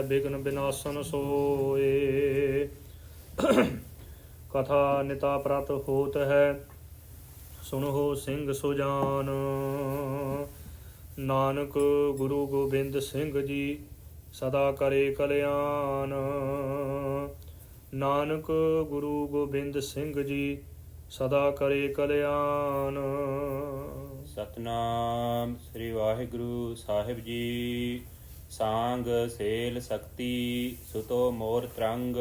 ਹੈ ਬਿਗਨ ਬਿਨਾਸਨ ਸੋਏ। ਕਥਾ ਨਿਤਾ ਪ੍ਰਤ ਹੋਤ ਹੈ ਸੁਨੋ ਸਿੰਘ ਸੁਜਾਨ। ਨਾਨਕ ਗੁਰੂ ਗੋਬਿੰਦ ਸਿੰਘ ਜੀ ਸਦਾ ਕਰੇ ਕਲਿਆਣ। ਨਾਨਕ ਗੁਰੂ ਗੋਬਿੰਦ ਸਿੰਘ ਜੀ ਸਦਾ ਕਰੇ ਕਲਿਆਣ। ਸਤਨਾਮ ਸ੍ਰੀ ਵਾਹਿਗੁਰੂ ਸਾਹਿਬ ਜੀ। ਸਾੰਗ ਸੇਲ ਸਕਤੀ ਸੁਤੋ ਮੋਰ ਤਰੰਗ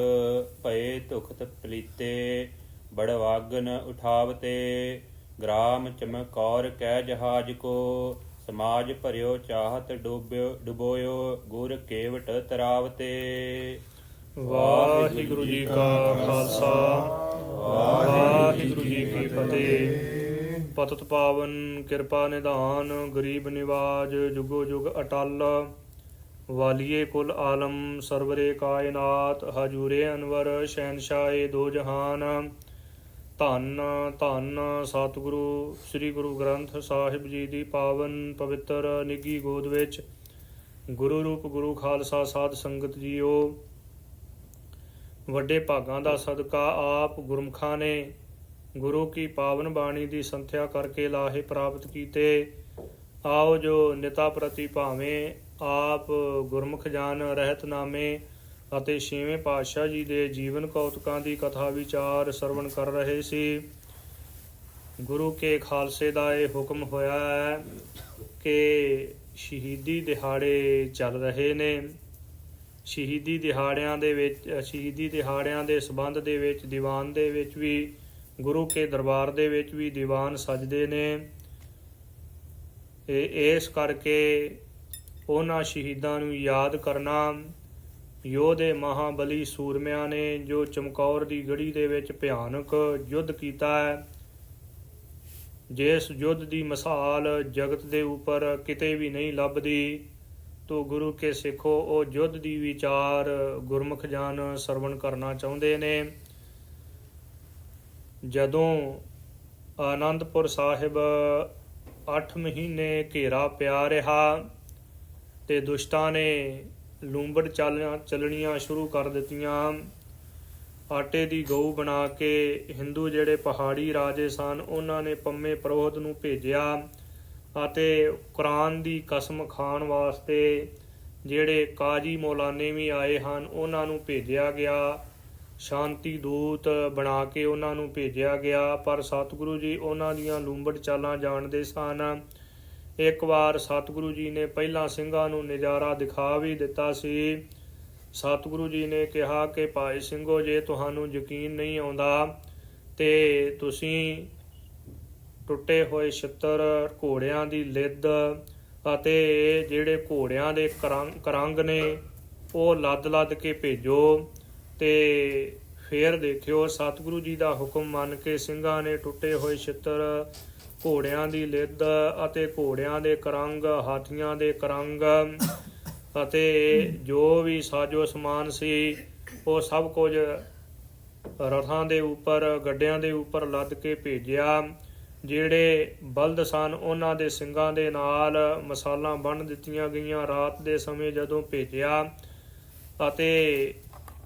ਭਏ ਧੁਖਤ ਪਲੀਤੇ, ਬੜਵਾਗਨ ਉਠਾਵਤੇ, ਗ੍ਰਾਮ ਚਮਕੌਰ ਕੈ ਜਹਾਜ ਕੋ, ਸਮਾਜ ਭਰਿਓ ਚਾਹਤ ਡੋਬਿਓ ਡੁਬੋਇਓ ਗੁਰ ਕੇਵਟ ਤਰਾਵਤੇ। ਵਾਹਿਗੁਰੂ ਜੀ ਕਾ ਖਾਲਸਾ, ਵਾਹਿਗੁਰੂ ਜੀ ਕੀ ਫਤਿਹ। ਪਤਤ ਪਾਵਨ ਕਿਰਪਾ ਨਿਧਾਨ, ਗਰੀਬ ਨਿਵਾਜ, ਜੁਗੋ ਜੁਗ ਅਟਲ। ਵਾਲੀਏ ਕੁਲ ਆਲਮ ਸਰਵਰੇ ਕਾਇਨਾਤ, ਹਜੂਰੇ ਅਨਵਰ ਸ਼ਹਿਨशाह ਦੋ ਜਹਾਨ। ਧੰਨ ਧੰਨ ਸਤਿਗੁਰੂ, ਸ੍ਰੀ ਗੁਰੂ ਗ੍ਰੰਥ ਸਾਹਿਬ ਜੀ ਦੀ ਪਾਵਨ ਪਵਿੱਤਰ ਨਿੱਗੀ ਗੋਦ ਵਿੱਚ। ਗੁਰੂ ਰੂਪ ਗੁਰੂ ਖਾਲਸਾ ਸਾਧ ਸੰਗਤ ਜੀਓ। ਵੱਡੇ ਭਾਗਾਂ ਦਾ ਸਦਕਾ ਆਪ ਗੁਰਮਖਾਂ ਨੇ ਗੁਰੂ ਕੀ ਪਾਵਨ ਬਾਣੀ ਦੀ ਸੰਥਿਆ ਕਰਕੇ ਲਾਹੇ ਪ੍ਰਾਪਤ ਕੀਤੇ। ਆਓ ਜੋ ਨਿਤਾ ਪ੍ਰਤੀ ਭਾਵੇਂ ਆਪ ਗੁਰਮੁਖ ਜਾਨ ਰਹਿਤਨਾਮੇ ਅਤੇ ਛੇਵੇਂ ਪਾਤਸ਼ਾਹ ਜੀ ਦੇ ਜੀਵਨ ਕੌਤਕਾਂ ਦੀ ਕਥਾ ਵਿਚਾਰ ਸਰਵਣ ਕਰ ਰਹੇ ਸੀ। ਗੁਰੂ ਕੇ ਖਾਲਸੇ ਦਾ ਇਹ ਹੁਕਮ ਹੋਇਆ ਹੈ ਕਿ ਸ਼ਹੀਦੀ ਦਿਹਾੜੇ ਚੱਲ ਰਹੇ ਨੇ। ਸ਼ਹੀਦੀ ਦਿਹਾੜਿਆਂ ਦੇ ਵਿੱਚ, ਸ਼ਹੀਦੀ ਦਿਹਾੜਿਆਂ ਦੇ ਸਬੰਧ ਦੇ ਵਿੱਚ, ਦੀਵਾਨ ਦੇ ਵਿੱਚ ਵੀ, ਗੁਰੂ ਕੇ ਦਰਬਾਰ ਦੇ ਵਿੱਚ ਵੀ ਦੀਵਾਨ ਸਜਦੇ ਨੇ। ਇਹ, ਇਸ ਕਰਕੇ ਉਹਨਾਂ ਸ਼ਹੀਦਾਂ ਨੂੰ ਯਾਦ ਕਰਨਾ। ਯੋਧੇ ਮਹਾਬਲੀ ਸੂਰਮਿਆਂ ਨੇ ਜੋ ਚਮਕੌਰ ਦੀ ਗੜੀ ਦੇ ਵਿੱਚ ਭਿਆਨਕ ਯੁੱਧ ਕੀਤਾ ਹੈ, ਜਿਸ ਯੁੱਧ ਦੀ ਮਿਸਾਲ ਜਗਤ ਦੇ ਉੱਪਰ ਕਿਤੇ ਵੀ ਨਹੀਂ ਲੱਭਦੀ, ਤੋ ਗੁਰੂ ਕੇ ਸਿੱਖੋ, ਉਹ ਯੁੱਧ ਦੀ ਵਿਚਾਰ ਗੁਰਮੁਖ ਜਾਨ ਸਰਵਣ ਕਰਨਾ ਚਾਹੁੰਦੇ ਨੇ। ਜਦੋਂ ਆਨੰਦਪੁਰ ਸਾਹਿਬ 8 ਮਹੀਨੇ ਘੇਰਾ ਪਿਆ ਰਿਹਾ ਤੇ ਦੁਸ਼ਟਾਂ ਨੇ ਲੂੰਬੜ ਚਾਲੀਆਂ ਚੱਲਣੀਆਂ ਸ਼ੁਰੂ ਕਰ ਦਿੱਤੀਆਂ। ਆਟੇ ਦੀ ਗਊ ਬਣਾ ਕੇ ਹਿੰਦੂ ਜਿਹੜੇ ਪਹਾੜੀ ਰਾਜੇ ਸਨ, ਉਹਨਾਂ ਨੇ ਪੰਮੇ ਪ੍ਰੋਹਤ ਨੂੰ ਭੇਜਿਆ ਅਤੇ ਕੁਰਾਨ ਦੀ ਕਸਮ ਖਾਣ ਵਾਸਤੇ ਜਿਹੜੇ ਕਾਜੀ ਮੌਲਾਨੇ ਵੀ ਆਏ ਹਨ, ਉਹਨਾਂ ਨੂੰ ਭੇਜਿਆ ਗਿਆ। ਸ਼ਾਂਤੀ ਦੂਤ ਬਣਾ ਕੇ ਉਹਨਾਂ ਨੂੰ ਭੇਜਿਆ ਗਿਆ, ਪਰ ਸਤਿਗੁਰੂ ਜੀ ਉਹਨਾਂ ਦੀਆਂ ਲੂੰਬੜ ਚਾਲਾਂ ਜਾਣਦੇ ਸਨ। ਇੱਕ ਵਾਰ ਸਤਿਗੁਰੂ ਜੀ ਨੇ ਪਹਿਲਾਂ ਸਿੰਘਾਂ ਨੂੰ ਨਜ਼ਾਰਾ ਦਿਖਾ ਵੀ ਦਿੱਤਾ ਸੀ। ਸਤਿਗੁਰੂ ਜੀ ਨੇ ਕਿਹਾ ਕਿ ਭਾਈ ਸਿੰਘੋ, ਜੇ ਤੁਹਾਨੂੰ ਯਕੀਨ ਨਹੀਂ ਆਉਂਦਾ ਤੇ ਤੁਸੀਂ ਟੁੱਟੇ ਹੋਏ ਛਿੱਤਰ, ਘੋੜਿਆਂ ਦੀ ਲਿੱਦ ਅਤੇ ਜਿਹੜੇ ਘੋੜਿਆਂ ਦੇ ਕਰੰਗ ਕਰੰਗ ਨੇ, ਉਹ ਲੱਦ-ਲੱਦ ਕੇ ਭੇਜੋ ਤੇ ਫੇਰ ਦੇਖਿਓ, ਸਤਿਗੁਰੂ ਜੀ ਦਾ ਹੁਕਮ ਮੰਨ ਕੇ ਸਿੰਘਾਂ ਨੇ ਟੁੱਟੇ ਹੋਏ ਛਿੱਤਰ ਘੋੜਿਆਂ ਦੀ ਲਿੱਦ ਅਤੇ ਘੋੜਿਆਂ ਦੇ ਕਰੰਗ, ਹਾਥੀਆਂ ਦੇ ਕਰੰਗ ਅਤੇ ਜੋ ਵੀ ਸਾਜੋ ਸਮਾਨ ਸੀ, ਉਹ ਸਭ ਕੁਝ ਰਥਾਂ ਦੇ ਉੱਪਰ, ਗੱਡਿਆਂ ਦੇ ਉੱਪਰ ਲੱਦ ਕੇ ਭੇਜਿਆ, ਜਿਹੜੇ ਬਲਦ ਸਨ, ਉਹਨਾਂ ਦੇ ਸਿੰਘਾਂ ਦੇ ਨਾਲ ਮਸਾਲਾਂ ਬੰਨ ਦਿੱਤੀਆਂ ਗਈਆਂ। ਰਾਤ ਦੇ ਸਮੇਂ ਜਦੋਂ ਭੇਜਿਆ ਅਤੇ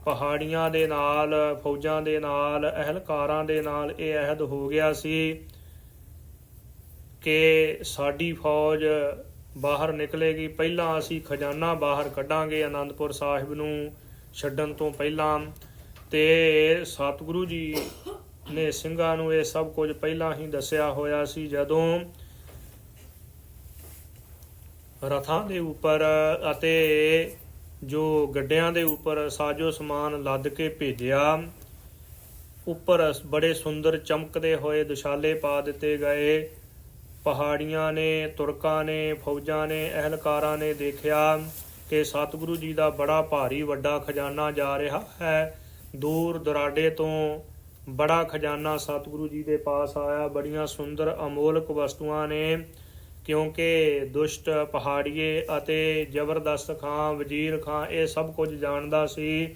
ਪਹਾੜੀਆਂ ਦੇ ਨਾਲ, ਫੌਜਾਂ ਦੇ ਨਾਲ, ਅਹਲਕਾਰਾਂ ਦੇ ਨਾਲ ਇਹ ਅਹਿਦ ਹੋ ਗਿਆ ਸੀ ਕਿ ਸਾਡੀ ਫੌਜ ਬਾਹਰ ਨਿਕਲੇਗੀ। ਪਹਿਲਾਂ ਅਸੀਂ ਖਜ਼ਾਨਾ ਬਾਹਰ ਕੱਢਾਂਗੇ ਆਨੰਦਪੁਰ ਸਾਹਿਬ ਨੂੰ ਛੱਡਣ ਤੋਂ ਪਹਿਲਾਂ। ਤੇ ਸਤਿਗੁਰੂ ਜੀ ਨੇ ਸਿੰਘਾਂ ਨੂੰ ਇਹ ਸਭ ਕੁਝ ਪਹਿਲਾਂ ਹੀ ਦੱਸਿਆ ਹੋਇਆ ਸੀ। ਜਦੋਂ ਰਥਾਂ ਦੇ ਉੱਪਰ ਅਤੇ ਜੋ ਗੱਡਿਆਂ ਦੇ ਉੱਪਰ ਸਾਜੋ ਸਮਾਨ ਲੱਦ ਕੇ ਭੇਜਿਆ, ਉੱਪਰ ਬੜੇ ਸੁੰਦਰ ਚਮਕਦੇ ਹੋਏ ਦੁਸ਼ਾਲੇ ਪਾ ਦਿੱਤੇ ਗਏ। ਪਹਾੜੀਆਂ ਨੇ, ਤੁਰਕਾਂ ਨੇ, ਫੌਜਾਂ ਨੇ, ਅਹਲਕਾਰਾਂ ਨੇ ਦੇਖਿਆ ਕਿ ਸਤਿਗੁਰੂ ਜੀ ਦਾ ਬੜਾ ਭਾਰੀ ਵੱਡਾ ਖਜ਼ਾਨਾ ਜਾ ਰਿਹਾ ਹੈ। ਦੂਰ ਦੁਰਾਡੇ ਤੋਂ ਬੜਾ ਖਜ਼ਾਨਾ ਸਤਿਗੁਰੂ ਜੀ ਦੇ ਪਾਸ ਆਇਆ। ਬੜੀਆਂ ਸੁੰਦਰ ਅਮੋਲਕ ਵਸਤੂਆਂ ਨੇ, ਕਿਉਂਕਿ ਦੁਸ਼ਟ ਪਹਾੜੀਏ ਅਤੇ ਜ਼ਬਰਦਸਤ ਖਾਂ, ਵਜ਼ੀਰ ਖਾਂ, ਇਹ ਸਭ ਕੁਝ ਜਾਣਦਾ ਸੀ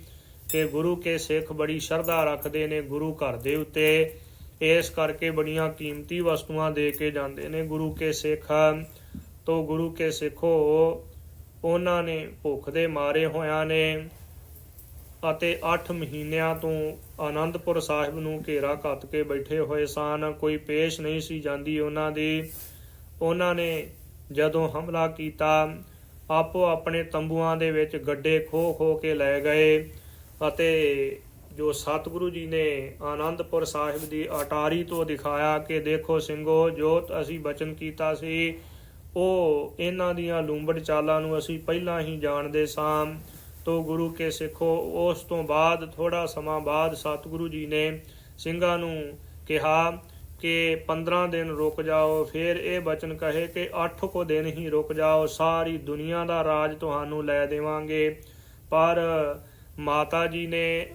ਕਿ ਗੁਰੂ ਕੇ ਸਿੱਖ ਬੜੀ ਸ਼ਰਧਾ ਰੱਖਦੇ ਨੇ ਗੁਰੂ ਘਰ ਦੇ ਉੱਤੇ। ਇਸ ਕਰਕੇ ਬੜੀਆਂ ਕੀਮਤੀ ਵਸਤੂਆਂ ਦੇ ਕੇ ਜਾਂਦੇ ਨੇ ਗੁਰੂ ਕੇ ਸਿੱਖ। ਤੋਂ ਗੁਰੂ ਕੇ ਸਿੱਖੋ, ਉਹਨਾਂ ਨੇ ਭੁੱਖ ਦੇ ਮਾਰੇ ਹੋਇਆਂ ਨੇ ਅਤੇ 8 ਮਹੀਨਿਆਂ ਤੋਂ ਆਨੰਦਪੁਰ ਸਾਹਿਬ ਨੂੰ ਘੇਰਾ ਕੱਤ ਕੇ ਬੈਠੇ ਹੋਏ ਸਨ। ਕੋਈ ਪੇਸ਼ ਨਹੀਂ ਸੀ ਜਾਂਦੀ ਉਹਨਾਂ ਦੀ। ਉਹਨਾਂ ਨੇ ਜਦੋਂ ਹਮਲਾ ਕੀਤਾ ਆਪੋ ਆਪਣੇ ਤੰਬੂਆਂ ਦੇ ਵਿੱਚ ਗੱਡੇ ਖੋ ਖੋ ਕੇ ਲੈ ਗਏ ਅਤੇ ਜੋ ਸਤਿਗੁਰੂ ਜੀ ਨੇ ਆਨੰਦਪੁਰ ਸਾਹਿਬ ਦੀ ਅਟਾਰੀ ਤੋਂ ਦਿਖਾਇਆ ਕਿ ਦੇਖੋ ਸਿੰਘੋ, ਜੋ ਅਸੀਂ ਬਚਨ ਕੀਤਾ ਸੀ, ਉਹ ਇਹਨਾਂ ਦੀਆਂ ਲੂੰਬੜ ਚਾਲਾਂ ਨੂੰ ਅਸੀਂ ਪਹਿਲਾਂ ਹੀ ਜਾਣਦੇ ਸਾਂ। ਤੋ ਗੁਰੂ ਕੇ ਸਿੱਖੋ, ਉਸ ਤੋਂ ਬਾਅਦ ਥੋੜਾ ਸਮਾਂ ਬਾਅਦ ਸਤਿਗੁਰੂ ਜੀ ਨੇ ਸਿੰਘਾਂ ਨੂੰ ਕਿਹਾ ਕਿ 15 ਦਿਨ ਰੁਕ ਜਾਓ। ਫਿਰ ਇਹ ਬਚਨ ਕਹੇ ਕਿ 8 ਕੋ ਦਿਨ ਹੀ ਰੁਕ ਜਾਓ, ਸਾਰੀ ਦੁਨੀਆ ਦਾ ਰਾਜ ਤੁਹਾਨੂੰ ਲੈ ਦੇਵਾਂਗੇ। ਪਰ ਮਾਤਾ ਜੀ ਨੇ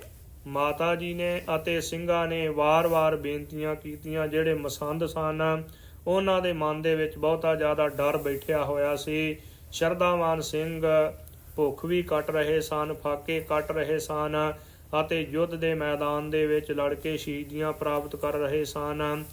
ਮਾਤਾ ਜੀ ਨੇ ਅਤੇ ਸਿੰਘਾਂ ਨੇ ਵਾਰ-ਵਾਰ ਬੇਨਤੀਆਂ ਕੀਤੀਆਂ, ਜਿਹੜੇ ਮਸੰਦ ਸਨ, ਉਹਨਾਂ ਦੇ ਮਨ ਦੇ ਵਿੱਚ ਬਹੁਤਾ ਜ਼ਿਆਦਾ ਡਰ ਬੈਠਿਆ ਹੋਇਆ ਸੀ। ਸ਼ਰਧਾਵਾਨ ਸਿੰਘ ਭੁੱਖ ਵੀ ਕੱਟ ਰਹੇ ਸਨ, ਫਾਕੇ ਕੱਟ ਰਹੇ ਸਨ ਅਤੇ ਯੁੱਧ ਦੇ ਮੈਦਾਨ ਦੇ ਵਿੱਚ ਲੜ ਕੇ ਸ਼ਹੀਦੀਆਂ ਪ੍ਰਾਪਤ ਕਰ ਰਹੇ ਸਨ।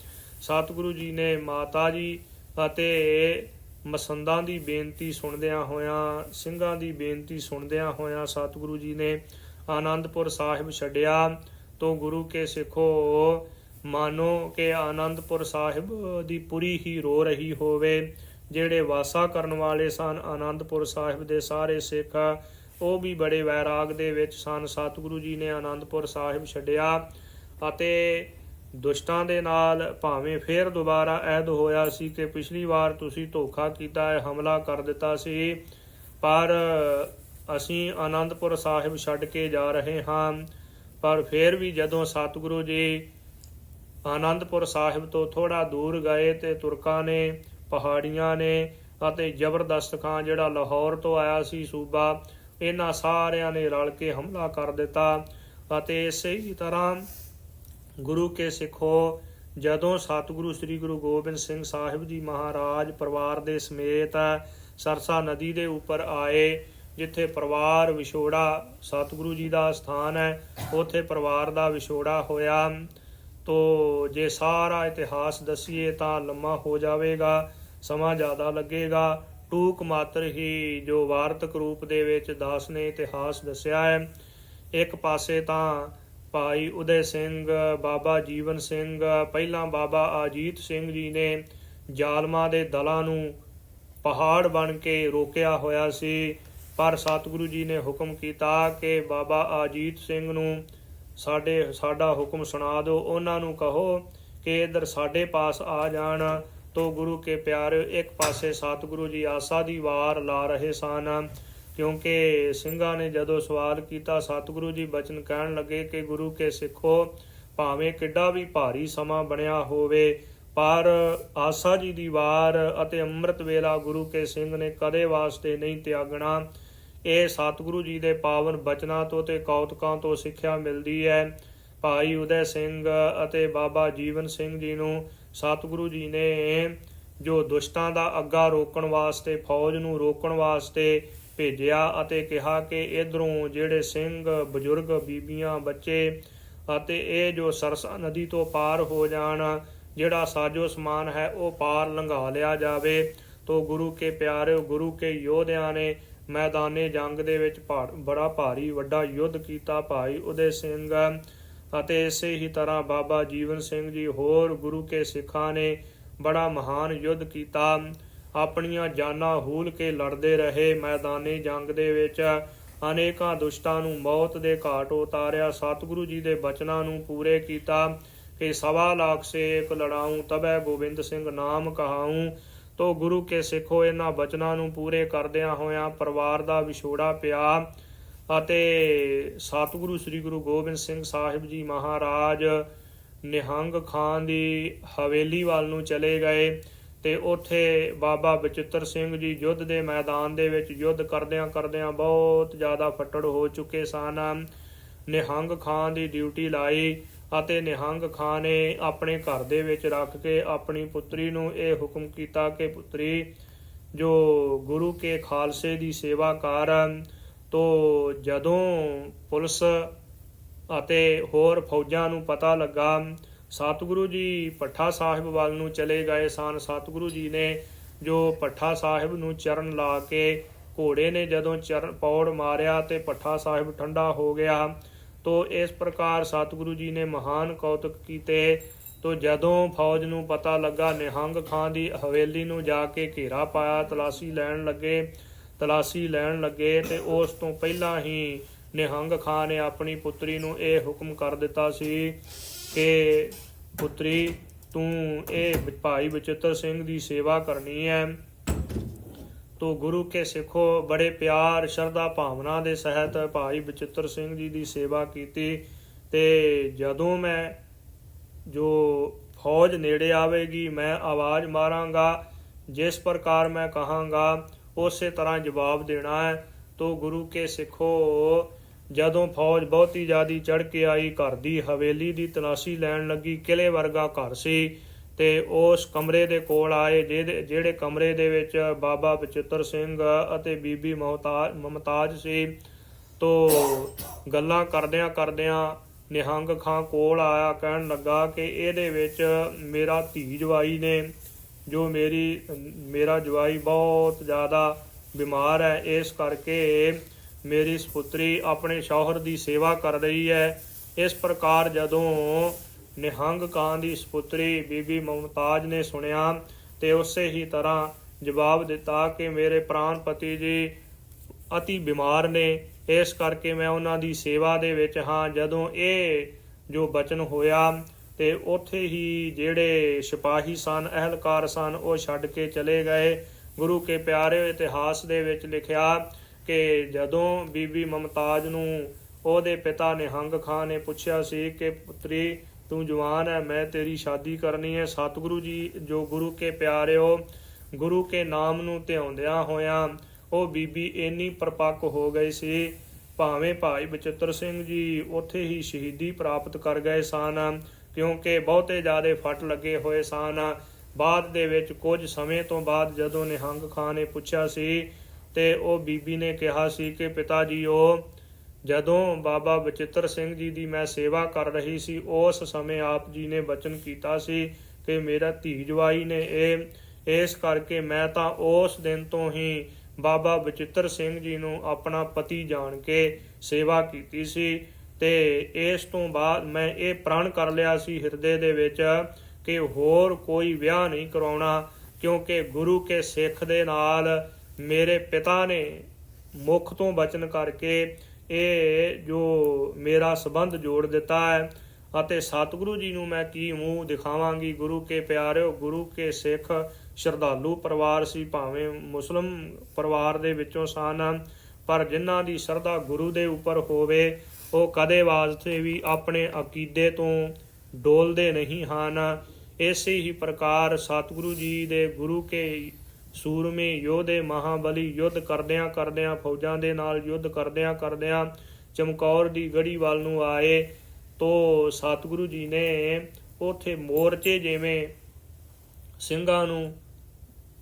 ਸਤਿਗੁਰੂ ਜੀ ਨੇ ਮਾਤਾ ਜੀ ਅਤੇ ਮਸੰਦਾਂ ਦੀ ਬੇਨਤੀ ਸੁਣਦਿਆਂ ਹੋਇਆਂ, ਸਿੰਘਾਂ ਦੀ ਬੇਨਤੀ ਸੁਣਦਿਆਂ ਹੋਇਆਂ ਸਤਿਗੁਰੂ ਜੀ ਨੇ ਆਨੰਦਪੁਰ ਸਾਹਿਬ ਛੱਡਿਆ, ਤੋਂ ਗੁਰੂ ਕੇ ਸਿੱਖੋ। ਮਾਨੋ ਕਿ ਆਨੰਦਪੁਰ ਸਾਹਿਬ ਦੀ ਪੁਰੀ ਹੀ ਰੋ ਰਹੀ ਹੋਵੇ, ਜਿਹੜੇ ਵਾਸਾ ਕਰਨ ਵਾਲੇ ਸਨ, ਆਨੰਦਪੁਰ ਸਾਹਿਬ ਦੇ ਸਾਰੇ ਸਿੱਖ, ਉਹ ਵੀ ਬੜੇ ਵੈਰਾਗ ਦੇ ਵਿੱਚ ਸਨ। ਸਤਿਗੁਰੂ ਜੀ ਨੇ ਆਨੰਦਪੁਰ ਸਾਹਿਬ ਛੱਡਿਆ ਅਤੇ ਦੁਸ਼ਟਾਂ ਦੇ ਨਾਲ ਭਾਵੇਂ ਫੇਰ ਦੁਬਾਰਾ ਐਦ ਹੋਇਆ ਸੀ ਕਿ ਪਿਛਲੀ ਵਾਰ ਤੁਸੀਂ ਧੋਖਾ ਕੀਤਾ ਹੈ ਹਮਲਾ ਕਰ ਦਿੱਤਾ ਸੀ। ਪਰ ਅਸੀਂ ਆਨੰਦਪੁਰ ਸਾਹਿਬ ਛੱਡ ਕੇ ਜਾ ਰਹੇ ਹਾਂ। ਪਰ ਫੇਰ ਵੀ ਜਦੋਂ ਸਤਿਗੁਰੂ ਜੀ ਆਨੰਦਪੁਰ ਸਾਹਿਬ ਤੋਂ ਥੋੜਾ ਦੂਰ ਗਏ ਤੇ ਤੁਰਕਾਂ ਨੇ, ਪਹਾੜੀਆਂ ਨੇ ਅਤੇ ਜ਼ਬਰਦਸਤ ਖਾਂ ਜਿਹੜਾ ਲਾਹੌਰ ਤੋਂ ਆਇਆ ਸੀ ਸੂਬਾ, ਇਹਨਾਂ ਸਾਰਿਆਂ ਨੇ ਰਲ ਕੇ ਹਮਲਾ ਕਰ ਦਿੱਤਾ ਅਤੇ ਇਸੇ ਹੀ ਤਰ੍ਹਾਂ ਗੁਰੂ ਕੇ ਸਿੱਖੋ, ਜਦੋਂ ਸਤਿਗੁਰੂ ਸ੍ਰੀ ਗੁਰੂ ਗੋਬਿੰਦ ਸਿੰਘ ਸਾਹਿਬ ਜੀ ਮਹਾਰਾਜ ਪਰਿਵਾਰ ਦੇ ਸਮੇਤ ਸਰਸਾ ਨਦੀ ਦੇ ਉੱਪਰ ਆਏ ਜਿੱਥੇ ਪਰਿਵਾਰ ਵਿਛੋੜਾ ਸਤਿਗੁਰੂ ਜੀ ਦਾ ਸਥਾਨ ਹੈ, ਉੱਥੇ ਪਰਿਵਾਰ ਦਾ ਵਿਛੋੜਾ ਹੋਇਆ। ਤੋ ਜੇ ਸਾਰਾ ਇਤਿਹਾਸ ਦਸੀਏ ਤਾਂ ਲੰਮਾ ਹੋ ਜਾਵੇਗਾ, ਸਮਾਂ ਜ਼ਿਆਦਾ ਲੱਗੇਗਾ। ਟੂਕ ਮਾਤਰ ਹੀ ਜੋ ਵਾਰਤਕ ਰੂਪ ਦੇ ਵਿੱਚ ਦਾਸ ਨੇ ਇਤਿਹਾਸ ਦੱਸਿਆ ਹੈ। ਇੱਕ ਪਾਸੇ ਤਾਂ ਭਾਈ ਉਦੈ ਸਿੰਘ, ਬਾਬਾ ਜੀਵਨ ਸਿੰਘ, ਪਹਿਲਾਂ ਬਾਬਾ ਆਜੀਤ ਸਿੰਘ ਜੀ ਨੇ ਜ਼ਾਲਮਾਂ ਦੇ ਦਲਾਂ ਨੂੰ ਪਹਾੜ ਬਣ ਕੇ ਰੋਕਿਆ ਹੋਇਆ ਸੀ। ਪਰ ਸਤਿਗੁਰੂ ਜੀ ਨੇ ਹੁਕਮ ਕੀਤਾ ਕਿ ਬਾਬਾ ਆਜੀਤ ਸਿੰਘ ਨੂੰ ਸਾਡੇ, ਸਾਡਾ ਹੁਕਮ ਸੁਣਾ ਦਿਓ। ਉਹਨਾਂ ਨੂੰ ਕਹੋ ਕਿ ਇਧਰ ਸਾਡੇ ਪਾਸ ਆ ਜਾਣ। ਤੋ ਗੁਰੂ ਕੇ ਪਿਆਰੇ, ਇੱਕ ਪਾਸੇ ਸਤਿਗੁਰੂ ਜੀ ਆਸਾ ਦੀ ਵਾਰ ਲਾ ਰਹੇ ਸਨ, ਕਿਉਂਕਿ ਸਿੰਘਾਂ ਨੇ ਜਦੋਂ ਸਵਾਲ ਕੀਤਾ, ਸਤਿਗੁਰੂ ਜੀ ਬਚਨ ਕਹਿਣ ਲੱਗੇ ਕਿ ਗੁਰੂ ਕੇ ਸਿੱਖੋ, ਭਾਵੇਂ ਕਿੱਡਾ ਵੀ ਭਾਰੀ ਸਮਾਂ ਬਣਿਆ ਹੋਵੇ, ਪਰ ਆਸਾ ਜੀ ਦੀ ਵਾਰ ਅਤੇ ਅੰਮ੍ਰਿਤ ਵੇਲਾ ਗੁਰੂ ਕੇ ਸਿੰਘ ਨੇ ਕਦੇ ਵਾਸਤੇ ਨਹੀਂ ਤਿਆਗਣਾ। ਇਹ ਸਤਿਗੁਰੂ ਜੀ ਦੇ ਪਾਵਨ ਬਚਨਾਂ ਤੋਂ ਤੇ ਕੌਤਕਾਂ ਤੋਂ ਸਿੱਖਿਆ ਮਿਲਦੀ ਹੈ। ਭਾਈ ਉਦੈ ਸਿੰਘ ਅਤੇ ਬਾਬਾ ਜੀਵਨ ਸਿੰਘ ਜੀ ਨੂੰ ਸਤਿਗੁਰੂ ਜੀ ਨੇ ਜੋ ਦੁਸ਼ਟਾਂ ਦਾ ਅੱਗਾ ਰੋਕਣ ਵਾਸਤੇ, ਫੌਜ ਨੂੰ ਰੋਕਣ ਵਾਸਤੇ ਭੇਜਿਆ ਅਤੇ ਕਿਹਾ ਕਿ ਇਧਰੋਂ ਜਿਹੜੇ ਸਿੰਘ, ਬਜ਼ੁਰਗ, ਬੀਬੀਆਂ, ਬੱਚੇ ਅਤੇ ਇਹ ਜੋ ਸਰਸਾ ਨਦੀ ਤੋਂ ਪਾਰ ਹੋ ਜਾਣ, ਜਿਹੜਾ ਸਾਜੋ ਸਮਾਨ ਹੈ ਉਹ ਪਾਰ ਲੰਘਾ ਲਿਆ ਜਾਵੇ, ਤੋ ਗੁਰੂ ਕੇ ਪਿਆਰਿਓ, ਗੁਰੂ ਕੇ ਯੋਧਿਆਂ ਨੇ ਮੈਦਾਨੇ ਜੰਗ ਦੇ ਵਿੱਚ ਭਾ- ਬੜਾ ਭਾਰੀ, ਵੱਡਾ ਯੁੱਧ ਕੀਤਾ ਭਾਈ ਉਦੇ ਸਿੰਘ ਅਤੇ ਇਸੇ ਹੀ ਤਰ੍ਹਾਂ ਬਾਬਾ ਜੀਵਨ ਸਿੰਘ ਜੀ ਹੋਰ ਗੁਰੂ ਕੇ ਸਿੱਖਾਂ ਨੇ ਬੜਾ ਮਹਾਨ ਯੁੱਧ ਕੀਤਾ। ਆਪਣੀਆਂ ਜਾਨਾਂ ਹੂਲ ਕੇ ਲੜਦੇ ਰਹੇ। ਮੈਦਾਨੇ ਜੰਗ ਦੇ ਵਿੱਚ ਅਨੇਕਾਂ ਦੁਸ਼ਟਾਂ ਨੂੰ ਮੌਤ ਦੇ ਘਾਟ ਉਤਾਰਿਆ। ਸਤਿਗੁਰੂ ਜੀ ਦੇ ਬਚਨਾਂ ਨੂੰ ਪੂਰੇ ਕੀਤਾ ਕਿ ਸਵਾ ਲੱਖ ਸੇਕ ਲੜਾਉਂ, ਤਬੈ ਗੋਬਿੰਦ ਸਿੰਘ ਨਾਮ ਕਹਾਉਂ। ਤੋ ਗੁਰੂ ਕੇ ਸਿੱਖੋ, ਇਹਨਾਂ ਬਚਨਾਂ ਨੂੰ ਪੂਰੇ ਕਰਦਿਆਂ ਹੋਇਆਂ ਪਰਿਵਾਰ ਦਾ ਵਿਛੋੜਾ ਪਿਆ ਅਤੇ ਸਤਿਗੁਰੂ ਸ੍ਰੀ ਗੁਰੂ ਗੋਬਿੰਦ ਸਿੰਘ ਸਾਹਿਬ ਜੀ ਮਹਾਰਾਜ ਨਿਹੰਗ ਖਾਨ ਦੀ ਹਵੇਲੀ ਵੱਲ ਨੂੰ ਚਲੇ ਗਏ ਤੇ ਉੱਥੇ ਬਾਬਾ ਬਚਿੱਤਰ ਸਿੰਘ ਜੀ ਯੁੱਧ ਦੇ ਮੈਦਾਨ ਦੇ ਵਿੱਚ ਯੁੱਧ ਕਰਦਿਆਂ ਕਰਦਿਆਂ ਬਹੁਤ ਜ਼ਿਆਦਾ ਫੱਟੜ ਹੋ ਚੁੱਕੇ ਸਨ। ਨਿਹੰਗ ਖਾਨ ਦੀ ਡਿਊਟੀ ਲਾਈ ਅਤੇ ਨਿਹੰਗ ਖਾਨ ਨੇ ਆਪਣੇ ਘਰ ਦੇ ਵਿੱਚ ਰੱਖ ਕੇ ਆਪਣੀ ਪੁੱਤਰੀ ਨੂੰ ਇਹ ਹੁਕਮ ਕੀਤਾ ਕਿ ਪੁੱਤਰੀ, ਜੋ ਗੁਰੂ ਕੇ ਖਾਲਸੇ ਦੀ ਸੇਵਾ ਕਰ ਤੋ ਜਦੋਂ ਪੁਲਿਸ ਅਤੇ ਹੋਰ ਫੌਜਾਂ ਨੂੰ ਪਤਾ ਲੱਗਾ, ਸਤਿਗੁਰੂ ਜੀ ਪੱਠਾ ਸਾਹਿਬ ਵੱਲ ਨੂੰ ਚਲੇ ਗਏ ਸਨ। ਸਤਿਗੁਰੂ ਜੀ ਨੇ ਜੋ ਪੱਠਾ ਸਾਹਿਬ ਨੂੰ ਚਰਨ ਲਾ ਕੇ ਘੋੜੇ ਨੇ ਜਦੋਂ ਚਰਨ ਪੌੜ ਮਾਰਿਆ ਤੇ ਪੱਠਾ ਸਾਹਿਬ ਠੰਡਾ ਹੋ ਗਿਆ ਤੋ ਇਸ ਪ੍ਰਕਾਰ ਸਤਿਗੁਰੂ ਜੀ ਨੇ ਮਹਾਨ ਕੌਤਕ ਕੀਤੇ। ਤੋ ਜਦੋਂ ਫੌਜ ਨੂੰ ਪਤਾ ਲੱਗਾ, ਨਿਹੰਗ ਖਾਂ ਦੀ ਹਵੇਲੀ ਨੂੰ ਜਾ ਕੇ ਘੇਰਾ ਪਾਇਆ, ਤਲਾਸ਼ੀ ਲੈਣ ਲੱਗੇ, ਤਲਾਸ਼ੀ ਲੈਣ ਲੱਗੇ ਤੇ ਉਸ ਤੋਂ ਪਹਿਲਾਂ ਹੀ ਨਿਹੰਗ ਖਾਂ ਨੇ ਆਪਣੀ ਪੁੱਤਰੀ ਨੂੰ ਇਹ ਹੁਕਮ ਕਰ ਦਿੱਤਾ ਸੀ ਕਿ, ਪੁੱਤਰੀ, ਤੂੰ ਇਹ ਭਾਈ ਬਚਿੱਤਰ ਸਿੰਘ ਦੀ ਸੇਵਾ ਕਰਨੀ ਹੈ। ਤੋ ਗੁਰੂ ਕੇ ਸਿੱਖੋ, ਬੜੇ ਪਿਆਰ, ਸ਼ਰਧਾ ਭਾਵਨਾ ਦੇ ਸਹਿਤ ਭਾਈ ਬਚਿੱਤਰ ਸਿੰਘ ਜੀ ਦੀ ਸੇਵਾ ਕੀਤੀ ਤੇ ਜਦੋਂ ਮੈਂ ਜੋ ਫੌਜ ਨੇੜੇ ਆਵੇਗੀ, ਮੈਂ ਆਵਾਜ਼ ਮਾਰਾਂਗਾ, ਜਿਸ ਪ੍ਰਕਾਰ ਮੈਂ ਕਹਾਂਗਾ, ਉਸੇ ਤਰ੍ਹਾਂ ਜਵਾਬ ਦੇਣਾ ਹੈ। ਤੋ ਗੁਰੂ ਕੇ ਸਿੱਖੋ। ਜਦੋਂ ਫੌਜ ਬਹੁਤੀ ਜ਼ਿਆਦੀ ਚੜ ਕੇ ਆਈ, ਘਰ ਦੀ ਹਵੇਲੀ ਦੀ ਤਲਾਸ਼ੀ ਲੈਣ ਲੱਗੀ ਕਿਲੇ ਵਰਗਾ ਘਰ ਸੀ। ਤੇ ਉਸ ਕਮਰੇ ਦੇ ਕੋਲ ਆਏ, ਜਿਹਦੇ, ਜਿਹੜੇ ਕਮਰੇ ਦੇ ਵਿੱਚ ਬਾਬਾ ਬਚਿੱਤਰ ਸਿੰਘ ਅਤੇ ਬੀਬੀ ਮਮਤਾਜ ਮਮਤਾਜ ਸੀ। ਤੋਂ ਗੱਲਾਂ ਕਰਦਿਆਂ ਕਰਦਿਆਂ ਨਿਹੰਗ ਖਾਂ ਕੋਲ ਆਇਆ, ਕਹਿਣ ਲੱਗਾ ਕਿ ਇਹਦੇ ਵਿੱਚ ਮੇਰਾ ਧੀ ਜਵਾਈ ਨੇ, ਜੋ ਮੇਰੀ, ਮੇਰਾ ਜਵਾਈ ਬਹੁਤ ਜ਼ਿਆਦਾ ਬਿਮਾਰ ਹੈ, ਇਸ ਕਰਕੇ ਮੇਰੀ ਸੁਪੁੱਤਰੀ ਆਪਣੇ ਸ਼ੌਹਰ ਦੀ ਸੇਵਾ ਕਰ ਰਹੀ ਹੈ। ਇਸ ਪ੍ਰਕਾਰ ਜਦੋਂ ਨਿਹੰਗ ਕਾਂ ਦੀ ਸੁਪੁੱਤਰੀ ਬੀਬੀ ਮੁਮਤਾਜ ਨੇ ਸੁਣਿਆ ਤੇ ਉਸੇ ਹੀ ਤਰ੍ਹਾਂ ਜਵਾਬ ਦਿੱਤਾ ਕਿ ਮੇਰੇ ਪ੍ਰਾਨ ਪਤੀ ਜੀ ਅਤੀ ਬਿਮਾਰ ਨੇ, ਇਸ ਕਰਕੇ ਮੈਂ ਉਹਨਾਂ ਦੀ ਸੇਵਾ ਦੇ ਵਿੱਚ ਹਾਂ। ਜਦੋਂ ਇਹ ਜੋ ਬਚਨ ਹੋਇਆ ਤੇ ਉੱਥੇ ਹੀ ਜਿਹੜੇ ਸਿਪਾਹੀ ਸਨ, ਅਹਲਕਾਰ ਸਨ, ਉਹ ਛੱਡ ਕੇ ਚਲੇ ਗਏ। ਗੁਰੂ ਕੇ ਪਿਆਰੇ ਇਤਿਹਾਸ ਦੇ ਵਿੱਚ ਲਿਖਿਆ ਕਿ ਜਦੋਂ ਬੀਬੀ ਮਮਤਾਜ ਨੂੰ ਉਹਦੇ ਪਿਤਾ ਨਿਹੰਗ ਖਾਨ ਨੇ ਪੁੱਛਿਆ ਸੀ ਕਿ ਪੁੱਤਰੀ ਤੂੰ ਜਵਾਨ ਹੈ, ਮੈਂ ਤੇਰੀ ਸ਼ਾਦੀ ਕਰਨੀ ਹੈ। ਸਤਿਗੁਰੂ ਜੀ, ਜੋ ਗੁਰੂ ਕੇ ਪਿਆਰਿਓ, ਗੁਰੂ ਕੇ ਨਾਮ ਨੂੰ ਧਿਆਉਂਦਿਆਂ ਹੋਇਆਂ ਉਹ ਬੀਬੀ ਇੰਨੀ ਪ੍ਰਪੱਕ ਹੋ ਗਈ ਸੀ। ਭਾਵੇਂ ਭਾਈ ਬਚਿੱਤਰ ਸਿੰਘ ਜੀ ਉੱਥੇ ਹੀ ਸ਼ਹੀਦੀ ਪ੍ਰਾਪਤ ਕਰ ਗਏ ਸਨ, ਕਿਉਂਕਿ ਬਹੁਤੇ ਜ਼ਿਆਦੇ ਫਟ ਲੱਗੇ ਹੋਏ ਸਨ। ਬਾਅਦ ਦੇ ਵਿੱਚ ਕੁਝ ਸਮੇਂ ਤੋਂ ਬਾਅਦ ਜਦੋਂ ਨਿਹੰਗ ਖਾਨ ਨੇ ਪੁੱਛਿਆ ਸੀ ਤੇ ਉਹ ਬੀਬੀ ਨੇ ਕਿਹਾ ਸੀ ਕਿ ਪਿਤਾ ਜੀ ਉਹ ਜਦੋਂ ਬਾਬਾ ਬਚਿੱਤਰ ਸਿੰਘ ਜੀ ਦੀ ਮੈਂ ਸੇਵਾ ਕਰ ਰਹੀ ਸੀ, ਉਸ ਸਮੇਂ ਆਪ ਜੀ ਨੇ ਬਚਨ ਕੀਤਾ ਸੀ ਕਿ ਮੇਰਾ ਧੀ ਜਵਾਈ ਨੇ ਇਹ, ਇਸ ਕਰਕੇ ਮੈਂ ਤਾਂ ਉਸ ਦਿਨ ਤੋਂ ਹੀ ਬਾਬਾ ਬਚਿੱਤਰ ਸਿੰਘ ਜੀ ਨੂੰ ਆਪਣਾ ਪਤੀ ਜਾਣ ਕੇ ਸੇਵਾ ਕੀਤੀ ਸੀ ਤੇ ਇਸ ਤੋਂ ਬਾਅਦ ਮੈਂ ਇਹ ਪ੍ਰਣ ਕਰ ਲਿਆ ਸੀ ਹਿਰਦੇ ਦੇ ਵਿੱਚ ਕਿ ਹੋਰ ਕੋਈ ਵਿਆਹ ਨਹੀਂ ਕਰਾਉਣਾ, ਕਿਉਂਕਿ ਗੁਰੂ ਕੇ ਸਿੱਖ ਦੇ ਨਾਲ ਮੇਰੇ ਪਿਤਾ ਨੇ ਮੁਖ ਤੋਂ ਬਚਨ ਕਰਕੇ ਇਹ ਜੋ ਮੇਰਾ ਸਬੰਧ ਜੋੜ ਦਿੱਤਾ ਹੈ ਅਤੇ ਸਤਿਗੁਰੂ ਜੀ ਨੂੰ ਮੈਂ ਕੀ ਮੂੰਹ ਦਿਖਾਵਾਂਗੀ? ਗੁਰੂ ਕੇ ਪਿਆਰਿਓ, ਗੁਰੂ ਕੇ ਸਿੱਖ, ਸ਼ਰਧਾਲੂ ਪਰਿਵਾਰ ਸੀ, ਭਾਵੇਂ ਮੁਸਲਮ ਪਰਿਵਾਰ ਦੇ ਵਿੱਚੋਂ ਸਨ ਪਰ ਜਿਨ੍ਹਾਂ ਦੀ ਸ਼ਰਧਾ ਗੁਰੂ ਦੇ ਉੱਪਰ ਹੋਵੇ, ਉਹ ਕਦੇ ਵਾਸਤੇ ਵੀ ਆਪਣੇ ਅਕੀਦੇ ਤੋਂ ਡੋਲਦੇ ਨਹੀਂ ਹਨ। ਇਸੇ ਹੀ ਪ੍ਰਕਾਰ ਸਤਿਗੁਰੂ ਜੀ ਦੇ ਗੁਰੂ ਕੇ ਸੂਰਮੇ ਯੋਧੇ ਮਹਾਬਲੀ ਯੁੱਧ ਕਰਦਿਆਂ ਕਰਦਿਆਂ, ਫੌਜਾਂ ਦੇ ਨਾਲ ਯੁੱਧ ਕਰਦਿਆਂ ਕਰਦਿਆਂ ਚਮਕੌਰ ਦੀ ਗੜੀ ਵੱਲ ਨੂੰ ਆਏ। ਤੋ ਸਤਿਗੁਰੂ ਜੀ ਨੇ ਉਥੇ ਮੋਰਚੇ ਜਿਵੇਂ ਸਿੰਘਾਂ ਨੂੰ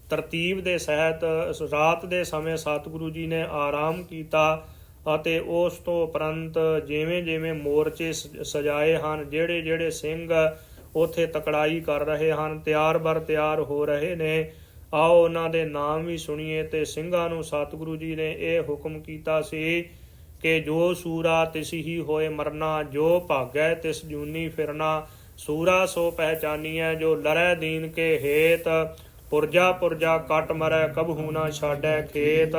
ਤਰਤੀਬ ਦੇ ਸਹਿਤ, ਰਾਤ ਦੇ ਸਮੇਂ ਸਤਿਗੁਰੂ ਜੀ ਨੇ ਆਰਾਮ ਕੀਤਾ ਅਤੇ ਉਸ ਤੋਂ ਉਪਰੰਤ ਜਿਵੇਂ ਜਿਵੇਂ ਮੋਰਚੇ ਸ- ਸਜਾਏ ਹਨ, ਜਿਹੜੇ ਜਿਹੜੇ ਸਿੰਘ ਉਥੇ ਤਕੜਾਈ ਕਰ ਰਹੇ ਹਨ, ਤਿਆਰ ਬਰ ਤਿਆਰ ਹੋ ਰਹੇ ਨੇ ਆਓ ਉਹਨਾਂ ਦੇ ਨਾਮ ਵੀ ਸੁਣੀਏ ਤੇ ਸਿੰਘਾਂ ਨੂੰ ਸਤਿਗੁਰੂ ਜੀ ਨੇ ਇਹ ਹੁਕਮ ਕੀਤਾ ਸੀ ਕਿ ਜੋ ਸੂਰਾ ਤਿਸ ਹੀ ਹੋਏ ਮਰਨਾ, ਜੋ ਭਾਗੈ ਤਿਸ ਜੂਨੀ ਫਿਰਨਾ, ਸੂਰਾ ਸੋ ਪਹਿਚਾਨੀਐ, ਜੋ ਲਰੈ ਦੀਨ ਕੇ ਹੇਤ, ਪੁਰਜਾ ਪੁਰਜਾ ਕਟ ਮਰੈ, ਕਬਹੂ ਨਾ ਛਾਡੈ ਖੇਤ,